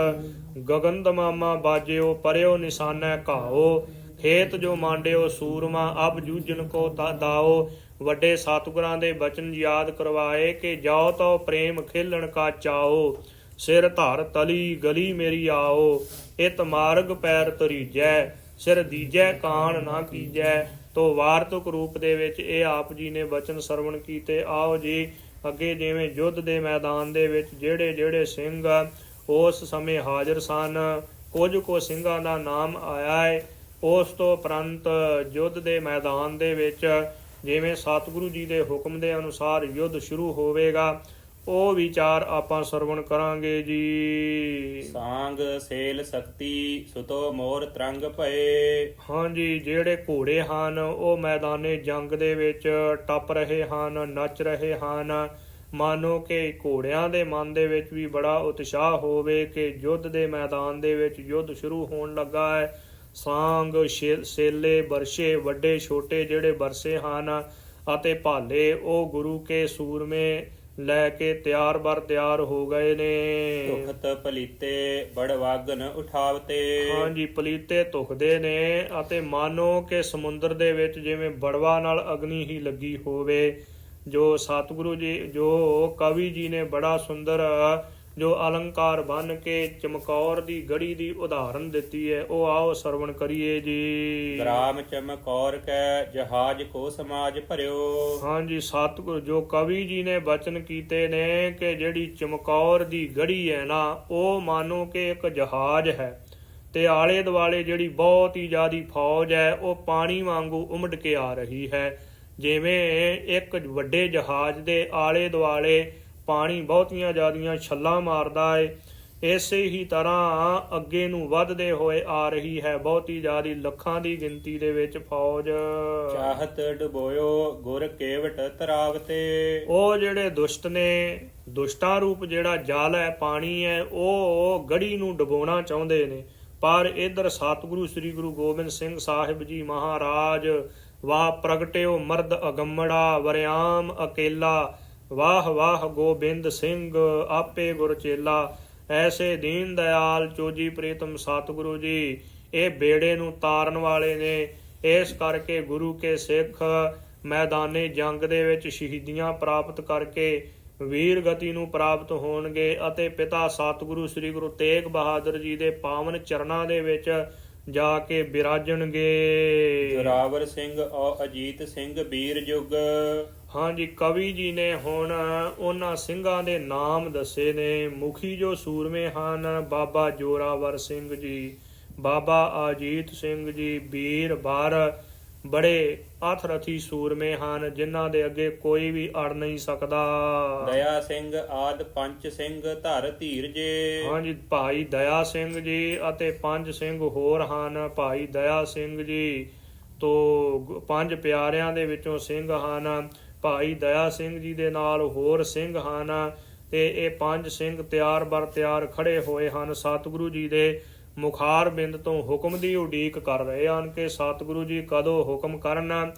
ਗਗਨ ਦਮਾਮਾ ਬਾਜਿਓ, ਪਰਿਓ ਨਿਸ਼ਾਨੈ ਘਾਓ। ਖੇਤ ਜੋ ਮਾਂਡਿਓ, ਸੂਰਮਾ, ਅਬ ਜੂਜਨ ਕੋ ਦਾਓ, ਵੱਡੇ ਸਤਿਗੁਰਾਂ ਦੇ ਬਚਨ ਯਾਦ ਕਰਵਾਏ ਕਿ ਜਾਓ ਤੋ ਪ੍ਰੇਮ ਖੇਲਣ ਕਾ ਚਾਓ, ਸਿਰ ਧਰ ਤਲੀ ਗਲੀ ਮੇਰੀ ਆਓ, ਇਤ ਮਾਰਗ ਪੈਰ ਤਰੀਜੈ ਸਿਰ ਦੀਜੈ ਕਾਣ ਨਾ ਕੀਜੈ, ਤੋ ਵਾਰਤਕ ਰੂਪ ਦੇ ਵਿੱਚ ਇਹ ਆਪ ਜੀ ਨੇ ਬਚਨ ਸਰਵਣ ਕੀਤੇ, ਆਓ ਜੀ, ਅੱਗੇ ਜਿਵੇਂ ਯੁੱਧ ਦੇ ਮੈਦਾਨ ਦੇ ਵਿੱਚ ਜਿਹੜੇ ਜਿਹੜੇ ਸਿੰਘ ਉਸ ਸਮੇਂ ਹਾਜ਼ਰ ਸਨ, ਕੁਝ ਕੋ ਸਿੰਘਾਂ ਦਾ ਨਾਮ ਆਇਆ ਹੈ ਉਸ ਤੋਂ ਉਪਰੰਤ ਯੁੱਧ ਦੇ ਮੈਦਾਨ ਦੇ ਵਿੱਚ ਜਿਵੇਂ ਸਤਿਗੁਰੂ ਜੀ ਦੇ ਹੁਕਮ ਦੇ ਅਨੁਸਾਰ ਯੁੱਧ ਸ਼ੁਰੂ ਹੋਵੇਗਾ ਉਹ ਵਿਚਾਰ ਆਪਾਂ ਸਰਵਣ ਕਰਾਂਗੇ ਜੀ। ਸਾੰਗ ਸੇਲ ਸਕਤੀ ਸੁਤੋ ਮੋਰ ਤਰੰਗ ਭਏ। ਹਾਂਜੀ ਜਿਹੜੇ ਘੋੜੇ ਹਨ ਉਹ ਮੈਦਾਨੇ ਜੰਗ ਦੇ ਵਿੱਚ ਟੱਪ ਰਹੇ ਹਨ ਨੱਚ ਰਹੇ ਹਨ। ਮਾਨੋ ਕਿ ਘੋੜਿਆਂ ਦੇ ਮਨ ਦੇ ਵਿੱਚ ਵੀ ਬੜਾ ਉਤਸ਼ਾਹ ਹੋਵੇ ਕਿ ਯੁੱਧ ਦੇ ਮੈਦਾਨ ਦੇ ਵਿੱਚ ਯੁੱਧ ਸ਼ੁਰੂ ਹੋਣ ਲੱਗਾ ਹੈ। ਸਾਂਗ ਸੇਲੇ ਬਰਸ਼ੇ ਵੱਡੇ ਛੋਟੇ ਜਿਹੜੇ ਬਰਸੇ ਹਨ ਅਤੇ ਭਾਲੇ ਉਹ ਗੁਰੂ ਕੇ ਸੂਰਮੇ ਲੈ ਕੇ ਤਿਆਰ ਬਰ ਤਿਆਰ ਹੋ ਗਏ ਨੇ। ਤੁਖਤ ਪਲੀਤੇ ਬੜ ਵਾਗਨ ਉਠਾਵਤੇ। ਹਾਂਜੀ ਪਲੀਤੇ ਧੁਖਦੇ ਨੇ ਅਤੇ ਮਾਨੋ ਕਿ ਸਮੁੰਦਰ ਦੇ ਵਿੱਚ ਜਿਵੇਂ ਬੜਵਾ ਨਾਲ ਅਗਨੀ ਹੀ ਲੱਗੀ ਹੋਵੇ ਜੋ ਸਤਿਗੁਰੂ ਜੀ ਜੋ ਕਵੀ ਜੀ ਨੇ ਬੜਾ ਸੁੰਦਰ ਜੋ ਅਲੰਕਾਰ ਬਨ ਕੇ ਚਮਕੌਰ ਦੀ ਗੜੀ ਦੀ ਉਦਾਹਰਨ ਦਿੱਤੀ ਹੈ ਉਹ ਆਓ ਸਰਵਣ ਕਰੀਏ ਜੀ। ਗ੍ਰਾਮ ਚਮਕੌਰ ਕੈ ਜਹਾਜ ਕੋ ਸਮਾਜ ਭਰਿਓ। ਹਾਂਜੀ ਸਤਿਗੁਰ ਜੋ ਕਵੀ ਜੀ ਨੇ ਬਚਨ ਕੀਤੇ ਨੇ ਕਿ ਜਿਹੜੀ ਚਮਕੌਰ ਦੀ ਗੜੀ ਹੈ ਨਾ ਉਹ ਮਾਨੋ ਕਿ ਇੱਕ ਜਹਾਜ਼ ਹੈ। ਤੇ ਆਲੇ ਦੁਆਲੇ ਜਿਹੜੀ ਬਹੁਤ ਹੀ ਜ਼ਿਆਦੀ ਫੌਜ ਹੈ ਉਹ ਪਾਣੀ ਵਾਂਗੂ ਉਮੜ ਕੇ ਆ ਰਹੀ ਹੈ। ਜਿਵੇਂ ਇੱਕ ਵੱਡੇ ਜਹਾਜ਼ ਦੇ ਆਲੇ ਦੁਆਲੇ ਪਾਣੀ ਬਹੁਤੀਆਂ ਜ਼ਿਆਦੀਆਂ ਛੱਲਾਂ ਮਾਰਦਾ ਹੈ ਇਸੇ ਹੀ ਤਰ੍ਹਾਂ ਅੱਗੇ ਨੂੰ ਵੱਧਦੇ ਹੋਏ ਆ ਰਹੀ ਹੈ ਬਹੁਤੀ ਜ਼ਿਆਦੀ ਲੱਖਾਂ ਦੀ ਗਿਣਤੀ ਦੇ ਵਿੱਚ ਫੌਜ। ਚਾਹਤ ਡੁਬੋਇਓ ਗੁਰ ਕੇਵਟ ਤਰਾਵਤੇ। ਉਹ ਜਿਹੜੇ ਦੁਸ਼ਟ ਨੇ ਦੁਸ਼ਟਾਂ ਰੂਪ ਜਿਹੜਾ ਜਲ ਹੈ ਪਾਣੀ ਹੈ ਉਹ ਗੜੀ ਨੂੰ ਡੁਬੋਣਾ ਚਾਹੁੰਦੇ ਨੇ। ਪਰ ਇਧਰ ਸਤਿਗੁਰੂ ਸ੍ਰੀ ਗੁਰੂ ਗੋਬਿੰਦ ਸਿੰਘ ਸਾਹਿਬ ਜੀ ਮਹਾਰਾਜ ਵਾਹ ਪ੍ਰਗਟਿਓ ਮਰਦ ਅਗੰਮੜਾ ਵਰਿਆਮ ਅਕੇਲਾ ਵਾਹ ਵਾਹ ਗੋਬਿੰਦ ਸਿੰਘ, ਆਪੇ ਗੁਰ ਚੇਲਾ, ਐਸੇ ਦੀਨ ਦਇਆਲ ਚੋਜੀ ਪ੍ਰੀਤਮ ਸਤਿਗੁਰੂ ਜੀ। ਇਹ ਬੇੜੇ ਨੂੰ ਤਾਰਨ ਵਾਲੇ ਨੇ। ਇਸ ਕਰਕੇ ਗੁਰੂ ਕੇ ਸਿੱਖ ਮੈਦਾਨੇ ਜੰਗ ਦੇ ਵਿੱਚ ਸ਼ਹੀਦੀਆਂ ਪ੍ਰਾਪਤ ਕਰਕੇ ਵੀਰ ਗਤੀ ਨੂੰ ਪ੍ਰਾਪਤ ਹੋਣਗੇ ਅਤੇ ਪਿਤਾ ਸਤਿਗੁਰੂ ਸ੍ਰੀ ਗੁਰੂ ਤੇਗ ਬਹਾਦਰ ਜੀ ਦੇ ਪਾਵਨ ਚਰਨਾਂ ਦੇ ਵਿੱਚ ਜਾ ਕੇ ਬਿਰਾਜਣਗੇ। ਜੋਰਾਵਰ ਸਿੰਘ ਔ ਅਜੀਤ ਸਿੰਘ ਵੀਰ ਜੁਗ। ਹਾਂਜੀ ਕਵੀ ਜੀ ਨੇ ਹੁਣ ਉਹਨਾਂ ਸਿੰਘਾਂ ਦੇ ਨਾਮ ਦੱਸੇ ਨੇ। ਮੁਖੀ ਜੋ ਸੂਰਮੇ ਹਨ ਬਾਬਾ ਜੋਰਾਵਰ ਸਿੰਘ ਜੀ। ਬਾਬਾ ਅਜੀਤ ਸਿੰਘ ਜੀ ਵੀਰ ਬਰ ਬੜੇ ਅਥਰਥੀ ਸੂਰਮੇ ਹਨ ਜਿਨ੍ਹਾਂ ਦੇ ਅੱਗੇ ਕੋਈ ਵੀ ਅੜ ਨਹੀਂ ਸਕਦਾ। ਦਇਆ ਸਿੰਘ ਆਦ ਪੰਚ ਸਿੰਘ ਧਰ ਧੀਰਜੇ ਹਾਂਜੀ ਭਾਈ ਦਇਆ ਸਿੰਘ ਜੀ ਅਤੇ ਪੰਜ ਸਿੰਘ ਹੋਰ ਹਨ। ਭਾਈ ਦਇਆ ਸਿੰਘ ਜੀ ਤੋਂ ਪੰਜ ਪਿਆਰਿਆਂ ਦੇ ਵਿੱਚੋਂ ਸਿੰਘ ਹਨ। ਭਾਈ ਦਇਆ ਸਿੰਘ ਜੀ ਦੇ ਨਾਲ ਹੋਰ ਸਿੰਘ ਹਨ ਤੇ ਇਹ ਪੰਜ ਸਿੰਘ ਤਿਆਰ ਬਰ ਤਿਆਰ ਖੜੇ ਹੋਏ ਹਨ। ਸਤਿਗੁਰੂ ਜੀ ਦੇ ਮੁਖਾਰ ਬਿੰਦ ਤੋਂ ਹੁਕਮ ਦੀ ਉਡੀਕ ਕਰ ਰਹੇ ਹਨ ਕਿ ਸਤਿਗੁਰੂ ਜੀ ਕਦੋਂ ਹੁਕਮ ਕਰਨ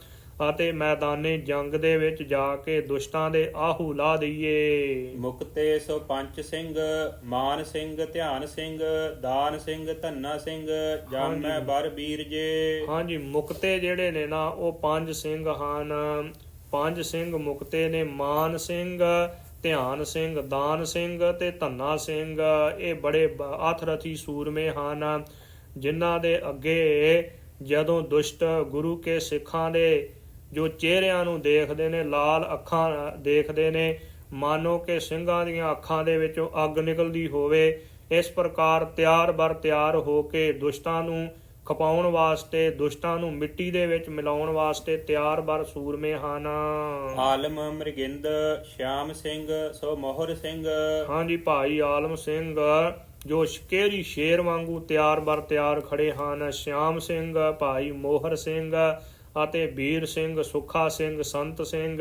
ਅਤੇ ਮੈਦਾਨੇ ਜੰਗ ਦੇ ਵਿੱਚ ਜਾ ਕੇ ਦੁਸ਼ਟਾਂ ਦੇ ਆਹੂ ਲਾ ਦਈਏ। ਮੁਕਤੇ ਸੋ ਪੰਚ ਸਿੰਘ ਮਾਨ ਸਿੰਘ ਧਿਆਨ ਸਿੰਘ ਦਾਨ ਸਿੰਘ ਧੰਨਾ ਸਿੰਘ ਜਾਮੈ ਬਰ ਵੀਰ ਜੇ। ਹਾਂਜੀ ਮੁਕਤੇ ਜਿਹੜੇ ਨੇ ਨਾ ਉਹ ਪੰਜ ਸਿੰਘ ਹਨ। ਪੰਜ ਸਿੰਘ ਮੁਕਤੇ ਨੇ ਮਾਨ ਸਿੰਘ, ਧਿਆਨ ਸਿੰਘ, ਦਾਨ ਸਿੰਘ ਤੇ ਧੰਨਾ ਸਿੰਘ। ਇਹ ਬੜੇ ਬ- ਅਥਰਥੀ ਸੂਰਮੇ ਹਨ, ਜਿਨ੍ਹਾਂ ਦੇ ਅੱਗੇ ਜਦੋਂ ਦੁਸ਼ਟ ਗੁਰੂ ਕੇ ਸਿੱਖਾਂ ਦੇ ਜੋ ਚਿਹਰਿਆਂ ਨੂੰ ਦੇਖਦੇ ਨੇ, ਲਾਲ ਅੱਖਾਂ ਦੇਖਦੇ ਨੇ, ਮਾਨੋ ਕਿ ਸਿੰਘਾਂ ਦੀਆਂ ਅੱਖਾਂ ਦੇ ਵਿੱਚੋਂ ਅੱਗ ਨਿਕਲਦੀ ਹੋਵੇ, ਇਸ ਪ੍ਰਕਾਰ ਤਿਆਰ ਬਰ ਤਿਆਰ ਹੋ ਕੇ ਦੁਸ਼ਟਾਂ ਨੂੰ ਖਪਾਉਣ ਵਾਸਤੇ ਦੁਸ਼ਟਾਂ ਨੂੰ ਮਿੱਟੀ ਦੇ ਵਿੱਚ ਮਿਲਾਉਣ ਵਾਸਤੇ ਤਿਆਰ ਬਰ ਸੂਰਮੇ ਹਨ ਆਲਮ ਮ੍ਰਿਗਿੰਦ ਸ਼ਿਆਮ ਸਿੰਘ ਸੋ ਮੋਹਰ ਸਿੰਘ। ਹਾਂਜੀ ਭਾਈ ਆਲਮ ਸਿੰਘ ਜੋ ਸ਼ਕੇਰੀ ਸ਼ੇਰ ਵਾਂਗੂ ਤਿਆਰ ਬਰ ਤਿਆਰ ਖੜੇ ਹਨ। ਸ਼ਿਆਮ ਸਿੰਘ ਭਾਈ ਮੋਹਰ ਸਿੰਘ ਅਤੇ ਵੀਰ ਸਿੰਘ ਸੁਖਾ ਸਿੰਘ ਸੰਤ ਸਿੰਘ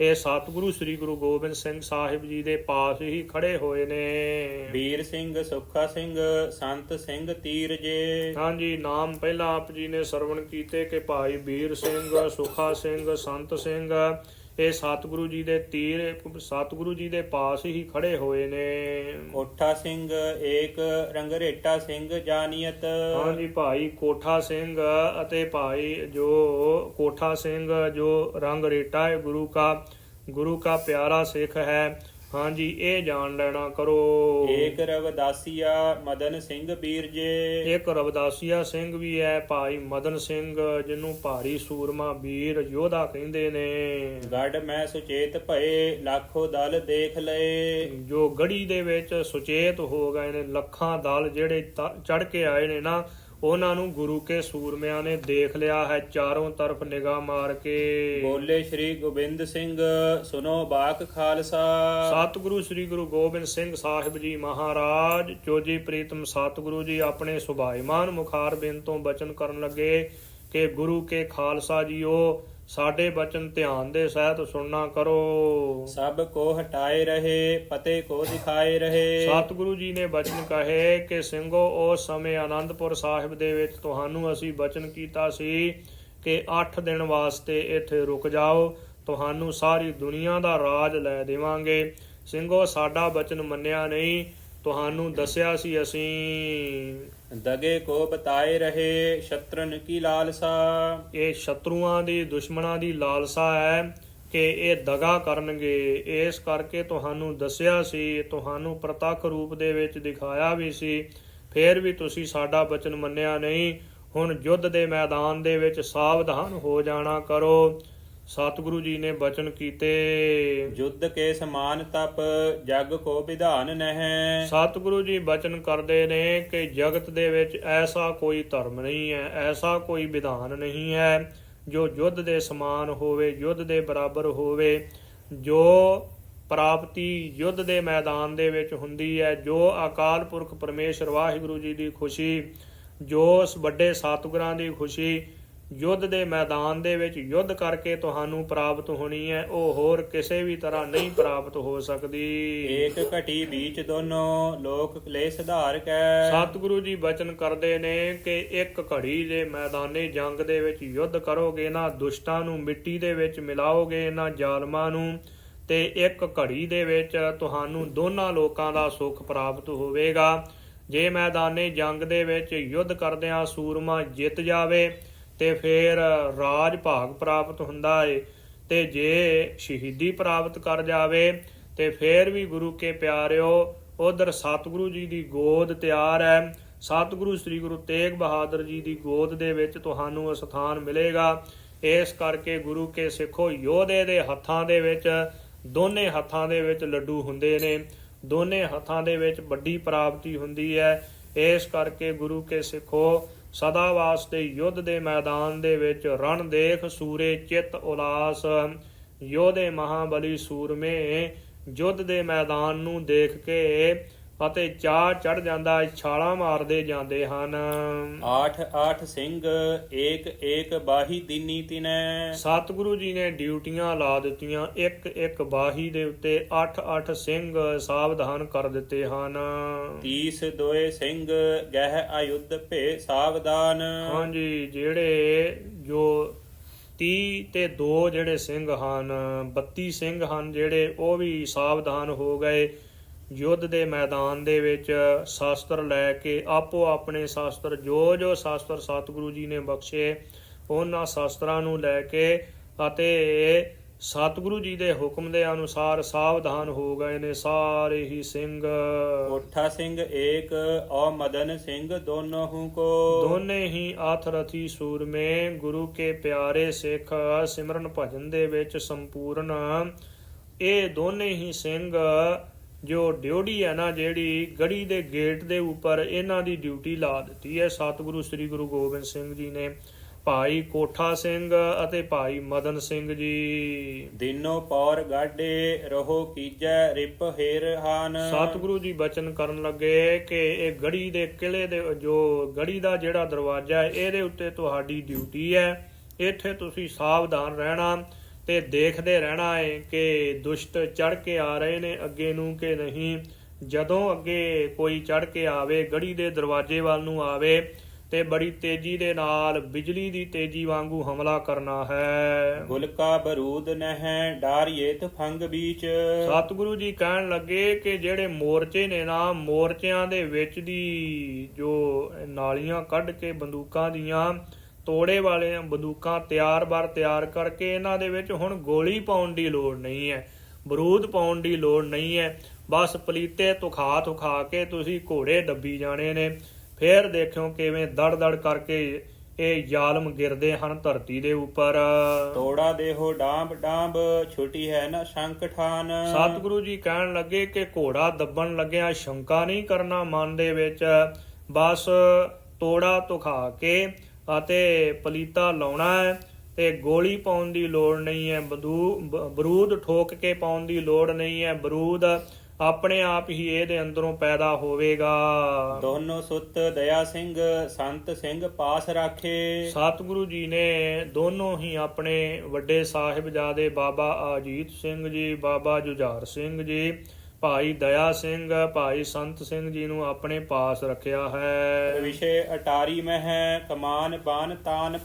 ਇਹ ਸਤਿਗੁਰੂ ਸ੍ਰੀ ਗੁਰੂ ਗੋਬਿੰਦ ਸਿੰਘ ਸਾਹਿਬ ਜੀ ਦੇ ਪਾਸ ਹੀ ਖੜੇ ਹੋਏ ਨੇ। ਵੀਰ ਸਿੰਘ ਸੁੱਖਾ ਸਿੰਘ ਸੰਤ ਸਿੰਘ ਤੀਰਜੇ। ਹਾਂਜੀ ਨਾਮ ਪਹਿਲਾਂ ਆਪ ਜੀ ਨੇ ਸਰਵਣ ਕੀਤੇ ਕਿ ਭਾਈ ਵੀਰ ਸਿੰਘ ਸੁਖਾ ਸਿੰਘ ਸੰਤ ਸਿੰਘ ਇਹ ਸਤਿਗੁਰੂ ਜੀ ਦੇ ਤੀਰ ਸਤਿਗੁਰੂ ਜੀ ਦੇ ਪਾਸ ਹੀ ਖੜੇ ਹੋਏ ਨੇ। ਕੋਠਾ ਸਿੰਘ ਏਕ ਰੰਗਰੇਟਾ ਸਿੰਘ ਜਾਨੀਅਤ। ਹਾਂਜੀ ਭਾਈ ਕੋਠਾ ਸਿੰਘ ਅਤੇ ਭਾਈ ਜੋ ਕੋਠਾ ਸਿੰਘ ਜੋ ਰੰਗ ਰੇਟਾ ਹੈ ਗੁਰੂ ਕਾ ਗੁਰੂ ਕਾ ਪਿਆਰਾ ਸਿੱਖ ਹੈ। ਹਾਂਜੀ ਇਹ ਜਾਣ ਲੈਣਾ ਕਰੋ। ਏਕ ਰਵਦਾਸੀਆ ਮਦਨ ਸਿੰਘ ਵੀਰ ਜੇ। ਇੱਕ ਰਵਦਾਸੀਆ ਸਿੰਘ ਵੀ ਹੈ ਭਾਈ ਮਦਨ ਸਿੰਘ ਜਿਹਨੂੰ ਭਾਰੀ ਸੂਰਮਾ ਵੀਰ ਯੋਧਾ ਕਹਿੰਦੇ ਨੇ। ਗੜ ਮੈਂ ਸੁਚੇਤ ਭਏ ਲੱਖੋ ਦਲ ਦੇਖ ਲਏ। ਜੋ ਗੜੀ ਦੇ ਵਿੱਚ ਸੁਚੇਤ ਹੋ ਗਏ ਨੇ ਲੱਖਾਂ ਦਲ ਜਿਹੜੇ ਚੜ ਕੇ ਆਏ ਨੇ ਨਾ ਉਹਨਾਂ ਨੂੰ ਗੁਰੂ ਕੇ ਸੂਰਮਿਆਂ ਨੇ ਦੇਖ ਲਿਆ ਹੈ ਚਾਰੋਂ ਤਰਫ ਨਿਗਾਹ ਮਾਰ ਕੇ। ਬੋਲੇ ਸ੍ਰੀ ਗੋਬਿੰਦ ਸਿੰਘ ਸੁਨੋ ਬਾਕ ਖਾਲਸਾ। ਸਤਿਗੁਰੂ ਸ੍ਰੀ ਗੁਰੂ ਗੋਬਿੰਦ ਸਿੰਘ ਸਾਹਿਬ ਜੀ ਮਹਾਰਾਜ ਚੋਜੀ ਪ੍ਰੀਤਮ ਸਤਿਗੁਰੂ ਜੀ ਆਪਣੇ ਸੁਭਾਈਮਾਨ ਮੁਖਾਰ ਬਿਨ ਤੋਂ ਬਚਨ ਕਰਨ ਲੱਗੇ ਕਿ ਗੁਰੂ ਕੇ ਖਾਲਸਾ ਜੀਓ ਸਾਡੇ ਬਚਨ ਧਿਆਨ ਦੇ ਸਹਿਤ ਸੁਣਨਾ ਕਰੋ। ਸਭ ਕੋ ਹਟਾਏ ਰਹੇ ਪਤੇ ਕੋ ਦਿਖਾਏ ਰਹੇ। ਸਤਿਗੁਰੂ ਜੀ ਨੇ ਬਚਨ ਕਹੇ ਕਿ ਸਿੰਘੋ ਉਸ ਸਮੇਂ ਆਨੰਦਪੁਰ ਸਾਹਿਬ ਦੇ ਵਿੱਚ ਤੁਹਾਨੂੰ ਅਸੀਂ ਬਚਨ ਕੀਤਾ ਸੀ ਕਿ 8 ਦਿਨ ਵਾਸਤੇ ਇੱਥੇ ਰੁਕ ਜਾਓ ਤੁਹਾਨੂੰ ਸਾਰੀ ਦੁਨੀਆ ਦਾ ਰਾਜ ਲੈ ਦੇਵਾਂਗੇ। ਸਿੰਘੋ ਸਾਡਾ ਬਚਨ ਮੰਨਿਆ ਨਹੀਂ ਤੁਹਾਨੂੰ ਦੱਸਿਆ ਸੀ ਅਸੀਂ। ਦਗੇ ਕੋ ਬਤਾਏ ਰਹੇ ਸ਼ਤਰਨ ਕੀ ਲਾਲਸਾ? ਇਹ ਸ਼ਤਰੂਆਂ ਦੀ, ਦੁਸ਼ਮਣਾਂ ਦੀ ਲਾਲਸਾ ਹੈ ਕਿ ਇਹ ਦਗਾ ਕਰਨਗੇ। ਇਸ ਕਰਕੇ ਤੁਹਾਨੂੰ ਦੱਸਿਆ ਸੀ, ਤੁਹਾਨੂੰ ਪ੍ਰਤੱਖ ਰੂਪ ਦੇ ਵਿੱਚ ਦਿਖਾਇਆ ਵੀ ਸੀ। ਫੇਰ ਵੀ ਤੁਸੀਂ ਸਾਡਾ ਬਚਨ ਮੰਨਿਆ ਨਹੀਂ। ਹੁਣ ਯੁੱਧ ਦੇ ਮੈਦਾਨ ਦੇ ਵਿੱਚ ਸਾਵਧਾਨ ਹੋ ਜਾਣਾ ਕਰੋ। ਸਤਿਗੁਰੂ ਜੀ ਨੇ ਬਚਨ ਕੀਤੇ। ਯੁੱਧ ਕੇ ਸਮਾਨ ਤਪ ਜਗ ਕੋ ਵਿਧਾਨ ਨਹਿ। ਸਤਿਗੁਰੂ ਜੀ ਬਚਨ ਕਰਦੇ ਨੇ ਕਿ ਜਗਤ ਦੇ ਵਿੱਚ ਐਸਾ ਕੋਈ ਧਰਮ ਨਹੀਂ ਹੈ ਐਸਾ ਕੋਈ ਵਿਧਾਨ ਨਹੀਂ ਹੈ। ਜੋ ਯੁੱਧ ਦੇ ਸਮਾਨ ਹੋਵੇ ਯੁੱਧ ਦੇ ਬਰਾਬਰ ਹੋਵੇ ਜੋ ਪ੍ਰਾਪਤੀ ਯੁੱਧ ਦੇ ਮੈਦਾਨ ਦੇ ਵਿੱਚ ਹੁੰਦੀ ਹੈ ਜੋ ਅਕਾਲ ਪੁਰਖ ਪਰਮੇਸ਼ਰ ਵਾਹਿਗੁਰੂ ਜੀ ਦੀ ਖੁਸ਼ੀ ਜੋ ਉਸ ਵੱਡੇ ਸਤਿਗੁਰਾਂ ਦੀ ਖੁਸ਼ੀ ਯੁੱਧ ਦੇ ਮੈਦਾਨ ਦੇ ਵਿੱਚ ਯੁੱਧ ਕਰਕੇ ਤੁਹਾਨੂੰ ਪ੍ਰਾਪਤ ਹੋਣੀ ਹੈ। ਉਹ ਹੋਰ ਕਿਸੇ ਵੀ ਤਰ੍ਹਾਂ ਨਹੀਂ ਪ੍ਰਾਪਤ ਹੋ ਸਕਦੀ। ਏਕ ਘਟੀ ਬੀਚ ਦੋਨੋਂ ਲੋਕ ਕਲੇਸ਼ ਧਾਰ ਕੈ। ਸਤਿਗੁਰੂ ਜੀ ਬਚਨ ਕਰਦੇ ਨੇ ਕਿ ਇੱਕ ਘੜੀ ਦੇ ਮੈਦਾਨੇ ਜੰਗ ਦੇ ਵਿੱਚ ਯੁੱਧ ਕਰੋਗੇ ਨਾ ਦੁਸ਼ਟਾਂ ਨੂੰ ਮਿੱਟੀ ਦੇ ਵਿੱਚ ਮਿਲਾਓਗੇ ਨਾ ਜ਼ਾਲਮਾਂ ਨੂੰ। ਤੇ ਇੱਕ ਘੜੀ ਦੇ ਵਿੱਚ ਤੁਹਾਨੂੰ ਦੋਨਾਂ ਲੋਕਾਂ ਦਾ ਸੁੱਖ ਪ੍ਰਾਪਤ ਹੋਵੇਗਾ। ਜੇ ਮੈਦਾਨੇ ਜੰਗ ਦੇ ਵਿੱਚ ਯੁੱਧ ਕਰਦਿਆਂ ਸੂਰਮਾ ਜਿੱਤ ਜਾਵੇ ਤੇ ਫਿਰ ਰਾਜ ਭਾਗ ਪ੍ਰਾਪਤ ਹੁੰਦਾ ਏ, ਤੇ ਜੇ ਸ਼ਹੀਦੀ ਪ੍ਰਾਪਤ ਕਰ ਜਾਵੇ, ਤੇ ਫਿਰ ਵੀ ਗੁਰੂ ਕੇ ਪਿਆਰਿਓ, ਉਧਰ ਸਤਿਗੁਰੂ ਜੀ ਦੀ ਗੋਦ ਤਿਆਰ ਹੈ। ਸਤਿਗੁਰੂ ਸ੍ਰੀ ਗੁਰੂ ਤੇਗ ਬਹਾਦਰ ਜੀ ਦੀ ਗੋਦ ਦੇ ਵਿੱਚ ਤੁਹਾਨੂੰ ਸਥਾਨ ਮਿਲੇਗਾ। ਇਸ ਕਰਕੇ ਗੁਰੂ ਕੇ ਸਿੱਖੋ ਯੋਧੇ ਦੇ ਹੱਥਾਂ ਦੇ ਵਿੱਚ, ਦੋਨੇ ਹੱਥਾਂ ਦੇ ਵਿੱਚ ਲੱਡੂ ਹੁੰਦੇ ਨੇ। ਦੋਨੇ ਹੱਥਾਂ ਦੇ ਵਿੱਚ ਵੱਡੀ ਪ੍ਰਾਪਤੀ ਹੁੰਦੀ ਹੈ। ਇਸ ਕਰਕੇ ਗੁਰੂ ਕੇ ਸਿੱਖੋ ਸਦਾ ਵਾਸਤੇ ਯੁੱਧ ਦੇ ਮੈਦਾਨ ਦੇ ਵਿੱਚ ਰਣ ਦੇਖ ਸੂਰੇ ਚਿੱਤ ਉਲਾਸ। ਯੋਧੇ ਮਹਾਬਲੀ ਸੂਰਮੇ ਯੁੱਧ ਦੇ ਮੈਦਾਨ ਨੂੰ ਦੇਖ ਕੇ ਅਤੇ ਚਾਹ ਚੜ ਜਾਂਦਾ ਛਾਲਾਂ ਮਾਰਦੇ ਜਾਂਦੇ ਹਨ। ਆਠ ਆਠ ਸਿੰਘ ਏਕ ਏਕ ਬਾਹੀ ਦੀਨੀ ਤਿਨੈ। ਸਤਿਗੁਰੂ ਜੀ ਨੇ ਡਿਊਟੀਆਂ ਲਾ ਦਿੱਤੀਆਂ ਇੱਕ ਇੱਕ ਬਾਹੀ ਦੇ ਉੱਤੇ 8-8 ਸਿੰਘ ਸਾਵਧਾਨ ਕਰ ਦਿੱਤੇ ਹਨ। ਤੀਸ ਦੋਏ ਸਿੰਘ ਗਹਿ ਆਯੁੱਧ ਭੇ ਸਾਵਧਾਨ। ਹਾਂਜੀ ਜਿਹੜੇ ਜੋ 30 ਤੇ 2 ਜਿਹੜੇ ਸਿੰਘ ਹਨ 32 ਸਿੰਘ ਹਨ ਜਿਹੜੇ ਉਹ ਵੀ ਸਾਵਧਾਨ ਹੋ ਗਏ। ਯੁੱਧ ਦੇ ਮੈਦਾਨ ਦੇ ਵਿੱਚ ਸ਼ਾਸਤਰ ਲੈ ਕੇ ਆਪੋ ਆਪਣੇ ਸ਼ਾਸਤਰ ਜੋ ਜੋ ਸ਼ਾਸਤਰ ਸਤਿਗੁਰੂ ਜੀ ਨੇ ਬਖਸ਼ੇ ਉਹਨਾਂ ਸ਼ਾਸਤਰਾਂ ਨੂੰ ਲੈ ਕੇ ਅਤੇ ਸਤਿਗੁਰੂ ਜੀ ਦੇ ਹੁਕਮ ਦੇ ਅਨੁਸਾਰ ਸਾਵਧਾਨ ਹੋ ਗਏ ਨੇ ਸਾਰੇ ਹੀ ਸਿੰਘ। ਕੋਠਾ ਸਿੰਘ ਏਕ ਔ ਮਦਨ ਸਿੰਘ ਦੋਨੋਂ ਹੂੰ ਕੋ। ਦੋਨੇ ਹੀ ਆਥਰਥੀ ਸੂਰਮੇ ਗੁਰੂ ਕੇ ਪਿਆਰੇ ਸਿੱਖ ਸਿਮਰਨ ਭਜਨ ਦੇ ਵਿੱਚ ਸੰਪੂਰਨ। ਇਹ ਦੋਨੇ ਹੀ ਸਿੰਘ ਜੋ ਡਿਊਟੀ ਹੈ ਨਾ ਜਿਹੜੀ ਗੜੀ ਦੇ ਗੇਟ ਦੇ ਉੱਪਰ ਇਹਨਾਂ ਦੀ ਡਿਊਟੀ ਲਾ ਦਿੱਤੀ ਹੈ। ਸਤਿਗੁਰੂ ਸ੍ਰੀ ਗੁਰੂ ਗੋਬਿੰਦ ਸਿੰਘ ਜੀ ਨੇ ਭਾਈ ਕੋਠਾ ਸਿੰਘ ਅਤੇ ਭਾਈ ਮਦਨ ਸਿੰਘ ਜੀ। ਦਿਨੋ ਪੌਰ ਗਾਡੇ ਰਹੋ ਕੀਜੈ ਰਿਪ ਹੇਰ ਹਾਨ। ਸਤਿਗੁਰੂ ਜੀ ਬਚਨ ਕਰਨ ਲੱਗੇ ਕਿ ਇਹ ਗੜੀ ਦੇ ਕਿਲੇ ਦੇ ਜੋ ਗੜੀ ਦਾ ਜਿਹੜਾ ਦਰਵਾਜ਼ਾ ਹੈ ਇਹਦੇ ਉੱਤੇ ਤੁਹਾਡੀ ਡਿਊਟੀ ਹੈ। ਇੱਥੇ ਤੁਸੀਂ ਸਾਵਧਾਨ ਰਹਿਣਾ। ਤੇ ਦੇਖਦੇ ਰਹਿਣਾ ਹੈ ਕਿ ਦੁਸ਼ਟ ਚੜ ਕੇ ਆ ਰਹੇ ਨੇ ਅੱਗੇ ਨੂੰ ਕਿ ਨਹੀਂ। ਜਦੋਂ ਅੱਗੇ ਕੋਈ ਚੜ ਕੇ ਆਵੇ ਗੜੀ ਦੇ ਦਰਵਾਜ਼ੇ ਵੱਲ ਨੂੰ ਆਵੇ ਤੇ ਬੜੀ ਤੇਜ਼ੀ ਦੇ ਨਾਲ ਬਿਜਲੀ ਦੀ ਤੇਜ਼ੀ ਵਾਂਗੂ ਹਮਲਾ ਕਰਨਾ ਹੈ। ਗੁਲਕਾ ਬਰੂਦ ਨਹਿ ਡਾਰੀਏ ਤਫੰਗ ਬੀਚ। ਸਤਿਗੁਰੂ ਜੀ ਕਹਿਣ ਲੱਗੇ ਕਿ ਜਿਹੜੇ ਮੋਰਚੇ ਨੇ ਨਾ ਮੋਰਚਿਆਂ ਦੇ ਵਿੱਚ ਦੀ ਜੋ ਨਾਲੀਆਂ ਕੱਢ ਕੇ ਬੰਦੂਕਾਂ ਦੀਆਂ ਤੋੜੇ ਵਾਲੇ ਬੰਦੂਕਾਂ ਤਿਆਰ-ਬਰ ਤਿਆਰ ਕਰਕੇ ਇਹਨਾਂ ਦੇ ਵਿੱਚ ਹੁਣ ਗੋਲੀ ਪਾਉਣ ਦੀ ਲੋੜ ਨਹੀਂ ਹੈ ਬਰੂਦ ਪਾਉਣ ਦੀ ਲੋੜ ਨਹੀਂ ਹੈ ਬਸ ਪਲੀਤੇ ਤੁਖਾ ਤੁਖਾ ਕੇ ਤੁਸੀਂ ਘੋੜੇ ਡੱਬੀ ਜਾਣੇ ਨੇ। ਫੇਰ ਦੇਖਿਓ ਕਿਵੇਂ ਦੜ-ਦੜ ਕਰਕੇ ਇਹ ਜ਼ਾਲਮ ਗਿਰਦੇ ਹਨ ਧਰਤੀ ਦੇ ਉੱਪਰ। ਤੋੜਾ ਦੇਹੋ ਡਾਂਬ ਡਾਂਬ ਛੁਟੀ ਹੈ ਨਾ ਸ਼ੰਕ ਠਾਨ। ਸਤਿਗੁਰੂ ਜੀ ਕਹਿਣ ਲੱਗੇ ਕਿ ਘੋੜਾ ਦੱਬਣ ਲੱਗਿਆ ਸ਼ੰਕਾ ਨਹੀਂ ਕਰਨਾ ਮਨ ਦੇ ਵਿੱਚ ਬਸ ਤੋੜਾ ਤੁਖਾ ਕੇ ਅਤੇ ਪਲੀਤਾ ਲਾਉਣਾ ਹੈ ਤੇ ਗੋਲੀ ਪਾਉਣ ਦੀ ਲੋੜ ਨਹੀਂ ਹੈ ਬਰੂਦ ਠੋਕ ਕੇ ਪਾਉਣ ਦੀ ਲੋੜ ਨਹੀਂ ਹੈ ਬਰੂਦ ਆਪਣੇ ਆਪ ਹੀ ਇਹਦੇ ਅੰਦਰੋਂ ਪੈਦਾ ਹੋਵੇਗਾ। ਦੋਨੋਂ ਸੁੱਤ ਦਇਆ ਸਿੰਘ ਸੰਤ ਸਿੰਘ ਪਾਸ ਰਾਖੇ। ਸਤਿਗੁਰੂ ਜੀ ਨੇ ਦੋਨੋਂ ਹੀ ਆਪਣੇ ਵੱਡੇ ਸਾਹਿਬਜ਼ਾਦੇ ਬਾਬਾ ਅਜੀਤ ਸਿੰਘ ਜੀ ਬਾਬਾ ਜੁਝਾਰ ਸਿੰਘ ਜੀ ਭਾਈ ਦਇਆ ਸਿੰਘ, ਭਾਈ ਸੰਤ ਸਿੰਘ ਜੀ ਨੂੰ ਆਪਣੇ ਪਾਸ ਰੱਖਿਆ ਹੈ। ਵਿਸ਼ੇ ਅਟਾਰੀ ਮਹਿ, ਕਮਾਨ ਬਾਨ ਤਾਨ